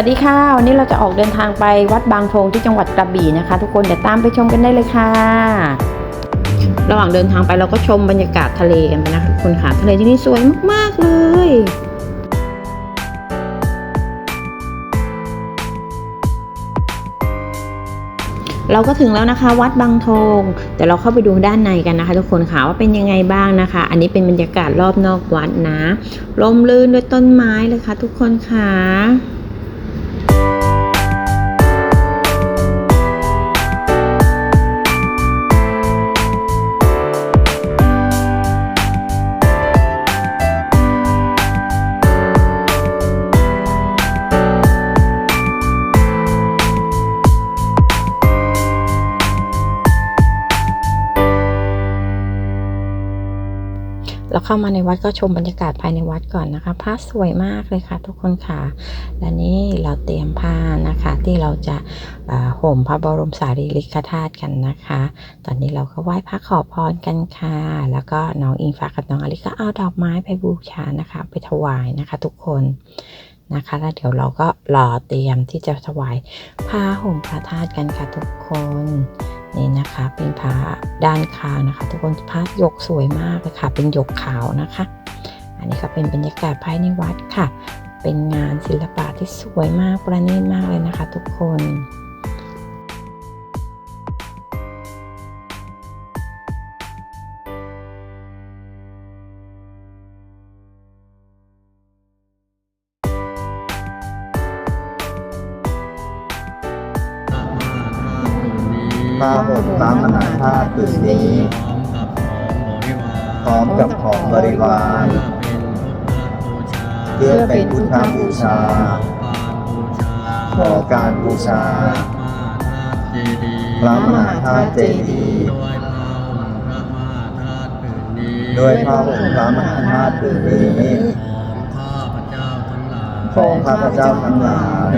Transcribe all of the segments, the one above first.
วัสดีค่ะ วันนี้เราจะออกเดินทางไปวัดบางโทงที่จังหวัดกระบี่นะคะ ทุกคนเดี๋ยวตามไปชมกันได้เลยค่ะ ระหว่างเดินทางไปเราก็ชมบรรยากาศทะเลกันไปนะคะทุกคนค่ะทะเลที่นี่สวยมากๆเลยเราก็ถึงแล้วนะคะวัดบางทงเดี๋ยวเราเข้าไปดูด้านในกันนะคะ ทุกคนค่ะว่าเป็นยังไงบ้างนะคะ อันนี้เป็นบรรยากาศรอบนอกวัดนะร่มรื่นด้วยต้นไม้เลยค่ะ ทุกคนค่ะ เราเข้ามาในวัดก็ชมบรรยากาศภายในวัดก่อนนะคะผ้าสวยมากเลยค่ะ ทุกคนค่ะและนี่เราเตรียมผ้านะคะ ที่เราจะเอ่อห่มพระบรมสารีริกธาตุกันนะคะ ตอนนี้เราก็ไหว้พระขอพรกันค่ะ แล้วก็น้องอิงฟ้ากับน้องอลิก็เอาดอกไม้ไปบูชานะคะ ไปถวายนะคะ ทุกคน นะคะ แล้วเดี๋ยวเราก็รอเตรียมที่จะถวายผ้าห่มพระธาตุกันค่ะทุกคนนี่นะคะเป็นผ้าด้านคางนะคะ ทุกคนผ้าหยกสวยมากเลยค่ะ เป็นหยกขาวนะคะ อันนี้ก็เป็นบรรยากาศภายในวัดค่ะ เป็นงานศิลปะที่สวยมากประณีตมากเลยนะคะ ทุกคน ผ้าห่มพระมหาธาตุผืนนี้ พร้อมกับของบริวารเพื่อเป็นพุทธบูชา ขอการบูชาพระมหาธาตุเจดีย์ด้วยผ้าห่มพระมหาธาตุผืนนี้ของข้าพเจ้าทั้งหลาย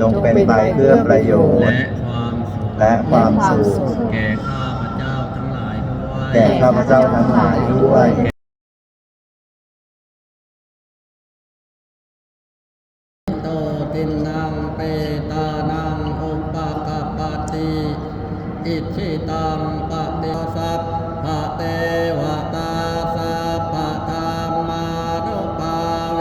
จงเป็นไปเพื่อประโยชน์และความสุขแก่ข้าพเจ้าทั้งหลายด้วยโตตินังเปตานังอุปกปปติอิชิตังปฏิสัพพะเทวตาสัพพะธรรมานุภาเว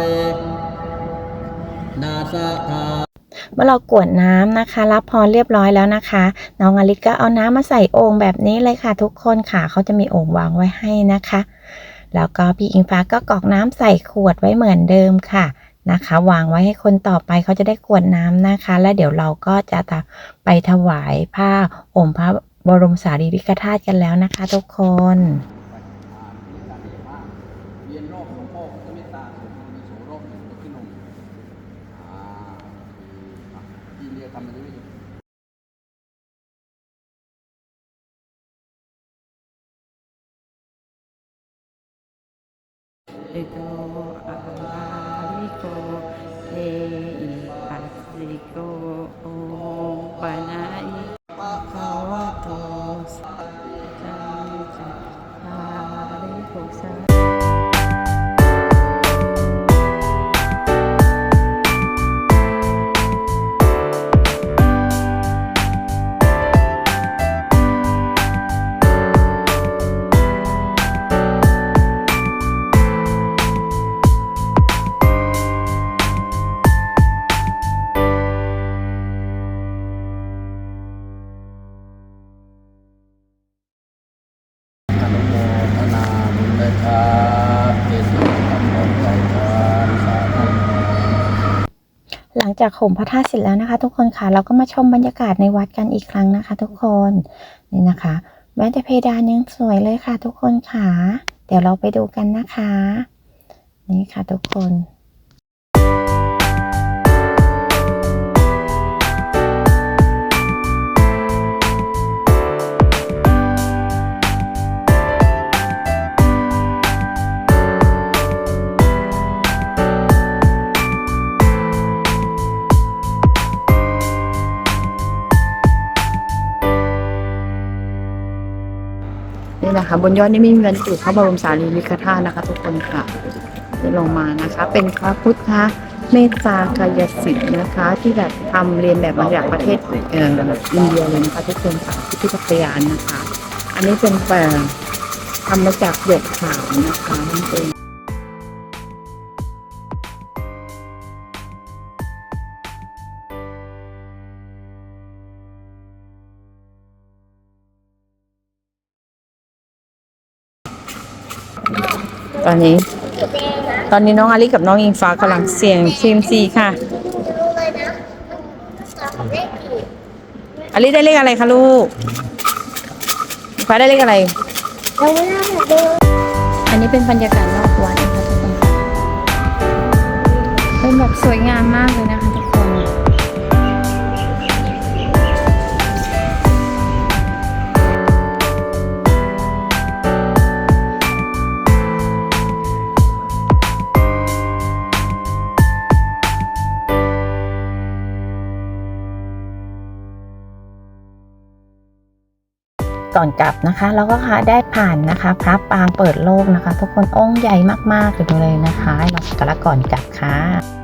นาสกา เมื่อเรากวดน้ำนะคะ รับพรเรียบร้อยแล้วนะคะ น้องอลิสก็เอาน้ำมาใส่โอ่งแบบนี้เลยค่ะ ทุกคนค่ะเขาจะมีโอ่งวางไว้ให้นะคะ แล้วก็พี่อิงฟ้าก็กรอกน้ำใส่ขวดไว้เหมือนเดิมค่ะนะคะ วางไว้ให้คนต่อไปเขาจะได้กวดน้ำนะคะ แล้วเดี๋ยวเราก็จะไปถวายผ้าห่มพระบรมสารีริกธาตุกันแล้วนะคะ ทุกคนเวียนรคสมโภคสมิตาสุมีโสโรคขึ้นนมอ่า ที่เรียกทำมันด้วยลิโกอา จากห่มพระธาตุเสร็จแล้วนะคะ ทุกคนค่ะเราก็มาชมบรรยากาศในวัดกันอีกครั้งนะคะ ทุกคนนี่นะคะแม้แต่เพดานยังสวยเลยค่ะ ทุกคนค่ะ เดี๋ยวเราไปดูกันนะคะ นี่ค่ะทุกคน นะคะ บนยอดนี่ไม่มีบรรจุพระบรมสารีริกธาตุนะคะ ทุกคนค่ะลงมานะคะ เป็นพระพุทธเมตตากายสิทธิ์นะคะ ที่แบบทำเรียนแบบมาจากประเทศเอ่ออินเดียเลยนะคะทุกคนค่ะพิพิธภัณฑ์นะคะ อันนี้เป็นแบบทำมาจากหยกขาวนะคะนั่นเอง อนนี้ ตอนนี้น้องอาลิกับน้องอิงฟ้ากำลังเสี่ยงซีมซีค่ะอาลิได้เลขอะไรคะลูกอิงฟ้าได้เลขอะไรอันนี้เป็นบรรยากาศรอบวัดนะคะทุกคนค่ะเป็นแบบสวยงามมากเลยนะคะทุกคน ก่อนกลับนะคะเราก็ค่ะได้ผ่านนะคะพระปางเปิดโลกนะคะ ทุกคนองค์ใหญ่มากๆเลยนะคะเราสักการะก่อนกลับค่ะ